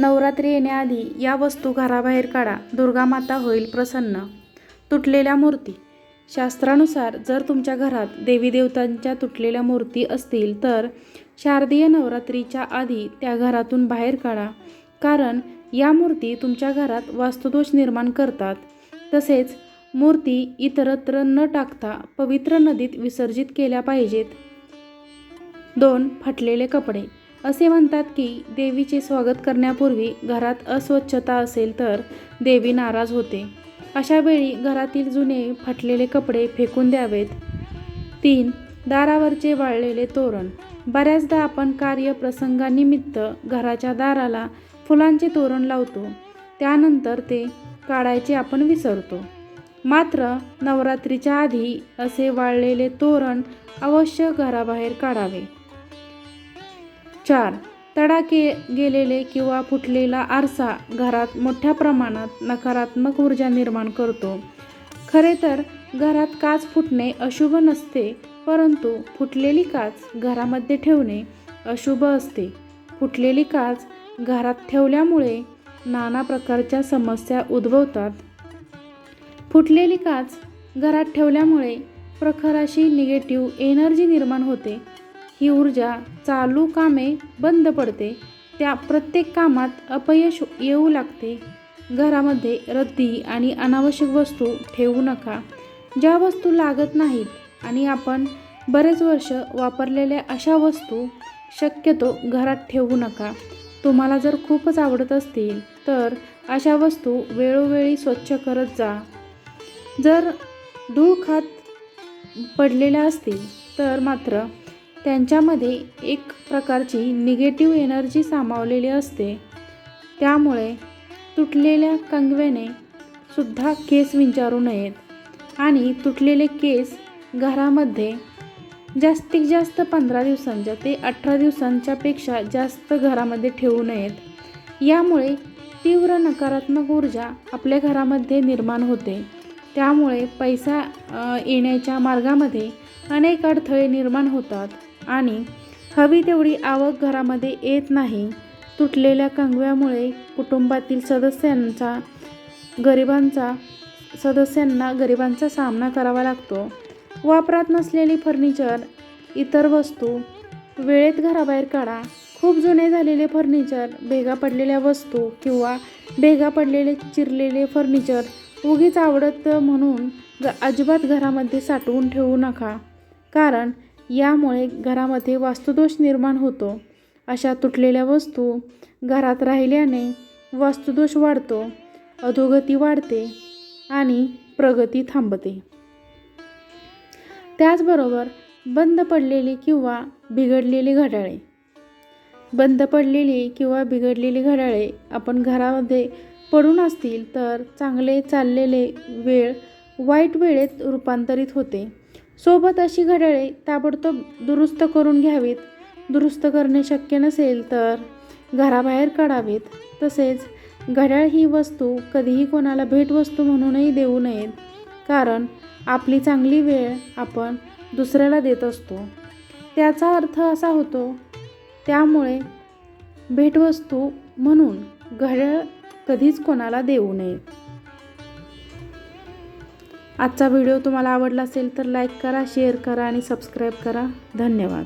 नवरात्री येण्याआधी या वस्तू घराबाहेर काढा. दुर्गामाता होईल प्रसन्न. तुटलेल्या मूर्ती. शास्त्रानुसार जर तुमच्या घरात देवी देवतांच्या तुटलेल्या मूर्ती असतील तर शारदीय नवरात्रीच्या आधी त्या घरातून बाहेर काढा. कारण या मूर्ती तुमच्या घरात वास्तुदोष निर्माण करतात. तसेच मूर्ती इतरत्र न टाकता पवित्र नदीत विसर्जित केल्या पाहिजेत. दोन फाटलेले कपडे. असे म्हणतात की देवीचे स्वागत करण्यापूर्वी घरात अस्वच्छता असेल तर देवी नाराज होते. अशा वेळी घरातील जुने फाटलेले कपडे फेकून द्यावेत. तीन दारावरचे वाळलेले तोरण. बऱ्याचदा आपण कार्यप्रसंगानिमित्त घराच्या दाराला फुलांचे तोरण लावतो. त्यानंतर ते काढायचे आपण विसरतो. मात्र नवरात्रीच्या आधी असे वाळलेले तोरण अवश्य घराबाहेर काढावे. चार तडाके गेलेले किंवा फुटलेला आरसा घरात मोठ्या प्रमाणात नकारात्मक ऊर्जा निर्माण करतो. खरे तर घरात काच फुटणे अशुभ नसते परंतु फुटलेली काच घरामध्ये ठेवणे अशुभ असते. फुटलेली काच घरात ठेवल्यामुळे नाना प्रकारच्या समस्या उद्भवतात. फुटलेली काच घरात ठेवल्यामुळे प्रखराशी निगेटिव्ह एनर्जी निर्माण होते. ही ऊर्जा चालू कामे बंद पडते. त्या प्रत्येक कामात अपयश येऊ लागते. घरामध्ये रद्दी आणि अनावश्यक वस्तू ठेवू नका. ज्या वस्तू लागत नाहीत आणि आपण बरेच वर्ष वापरलेल्या अशा वस्तू शक्यतो घरात ठेवू नका. तुम्हाला जर खूपच आवडत असतील तर अशा वस्तू वेळोवेळी स्वच्छ करत जा. जर धूळ खात पडलेल्या असतील तर मात्र त्यांच्यामध्ये एक प्रकारची निगेटिव्ह एनर्जी सामावलेली असते. त्यामुळे तुटलेल्या कंगव्याने सुद्धा केस विंचारू नयेत आणि तुटलेले केस घरामध्ये जास्तीत जास्त पंधरा दिवसांच्या ते अठरा दिवसांच्यापेक्षा जास्त घरामध्ये ठेवू नयेत. यामुळे तीव्र नकारात्मक ऊर्जा आपल्या घरामध्ये निर्माण होते. त्यामुळे पैसा येण्याच्या मार्गामध्ये अनेक अडथळे निर्माण होतात. आणि हवी तेवढी आवक घरामध्ये येत नाही. तुटलेल्या कंगव्यामुळे कुटुंबातील सदस्यांचा गरिबांचा सदस्यांना गरिबांचा सामना करावा लागतो. वापरात नसलेली फर्निचर इतर वस्तू वेळेत घराबाहेर काढा. खूप जुने झालेले फर्निचर भेगा पडलेल्या वस्तू किंवा भेगा पडलेले चिरलेले फर्निचर उगीच आवडत म्हणून ग अजिबात घरामध्ये साठवून ठेवू नका. कारण यामुळे घरामध्ये वास्तुदोष निर्माण होतो. अशा तुटलेल्या वस्तू घरात राहिल्याने वास्तुदोष वाढतो अधोगती वाढते आणि प्रगती थांबते. त्याचबरोबर बंद पडलेली किंवा बिघडलेली घड्याळे. बंद पडलेली किंवा बिघडलेली घड्याळे आपण घरामध्ये पडून असतील तर चांगले चाललेले वेळ वाईट वेळेत रूपांतरित होते. सोबत अशी घड्याळे ताबडतोब दुरुस्त करून घ्यावीत. दुरुस्त करणे शक्य नसेल तर घराबाहेर काढावेत. तसेच घड्याळ ही वस्तू कधीही कोणाला भेटवस्तू म्हणूनही देऊ नयेत. कारण आपली चांगली वेळ आपण दुसऱ्याला देत असतो. त्याचा अर्थ असा होतो त्यामुळे भेटवस्तू म्हणून घड्याळ कधीच कोणाला देऊ नये. आजचा व्हिडिओ तुम्हाला आवडला असेल तर लाईक करा शेअर करा आणि सबस्क्राईब करा. धन्यवाद.